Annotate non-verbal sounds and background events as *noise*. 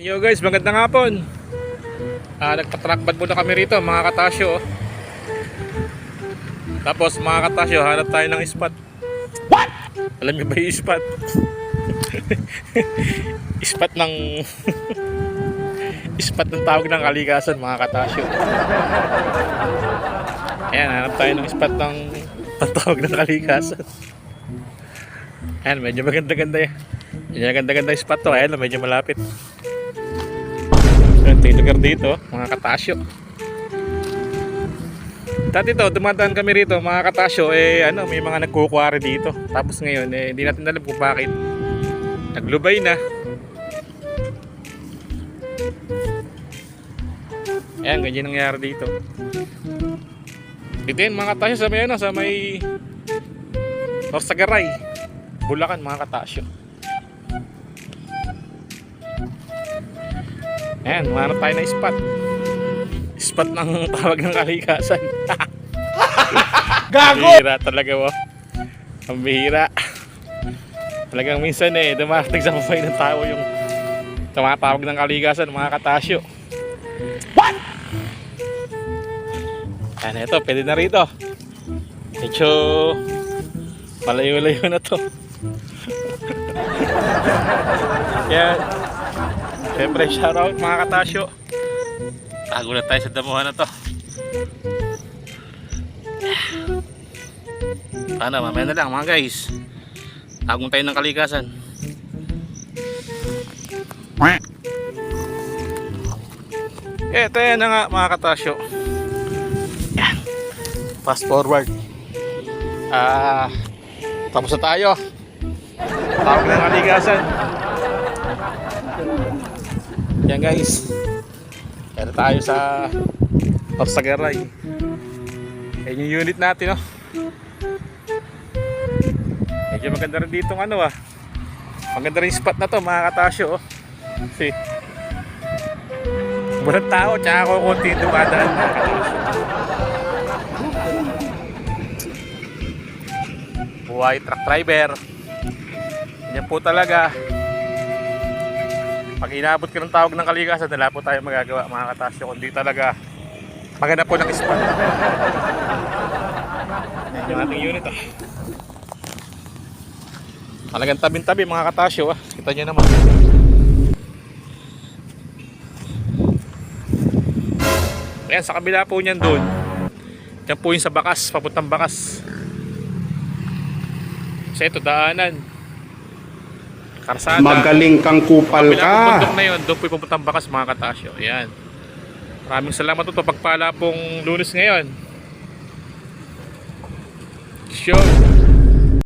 Yo guys, magandang hapon. Ah, nagpa-trackpad muna kami rito, mga katasyo. Tapos mga katasyo, hanap tayo ng spot. What? Alam niyo ba yung spot? *laughs* spot ng *laughs* spot ng tawag ng kalikasan, mga katasyo. Ayan, hanap tayo ng spot ng patawag ng kalikasan. Ayan, medyo maganda-ganda yan. Medyo maganda-ganda yung spot to. Ayan, medyo malapit. May dito, mga katasyo. Dati to, dumadaan kami rito, mga katasyo, eh, ano, may mga nagkukuwari dito. Tapos ngayon, eh, hindi natin alam kung bakit. Naglubay na. Ayan, ganyan nangyari dito. Dito yun, mga katasyo, sa may, ano, sa may Norsagaray. Bulacan, mga katasyo. Ayan, humanap tayo ng spot. Spot ng *laughs* tawag ng kalikasan. *laughs* Gago! Bihira talaga mo. Ang bihira. Talagang minsan eh, dumarating sa buhay ng tao yung tumatawag ng kalikasan, mga katasyo. What? Ayan, ito, pwede na rito. Medyo malayo-layo na to. *laughs* Yan. Siyempre, shoutout mga katasyo. Tago na tayo sa damuhan na to. Sana, mamaya na lang mga guys. Tagong tayo ng kalikasan. Eto yan na nga mga katasyo. Yan. Fast forward. Ah, tapos na tayo. Tawag ng kaligasan. Yan guys. Pero tayo sa Orsagaray. Yan yung unit natin, no? Medyo maganda rin dito ano ah. Maganda rin spot na to, mga katasyo, oh. Kasi, walang tao, tsaka ako konti dumadaan, katasyo. Buhay truck driver. Yan po talaga. Pag inabot ka ng tawag ng kalikasan, wala po tayo magagawa mga katasyo. Kundi talaga maganda po ng spot. *laughs* Yung ating unit ah. Talagang tabing-tabi mga katasyo ah. Kita nyo naman. Ayan, sa kabila po niyan doon. Yan po yung sa bakas, papuntang bakas. Kasi ito, daanan. Karsada. Magaling kang kupal bundok ka. na yun, doon po yung papuntang bakas mga katasyo. Ayan. Maraming salamat po pagpala pong lunes ngayon. Show.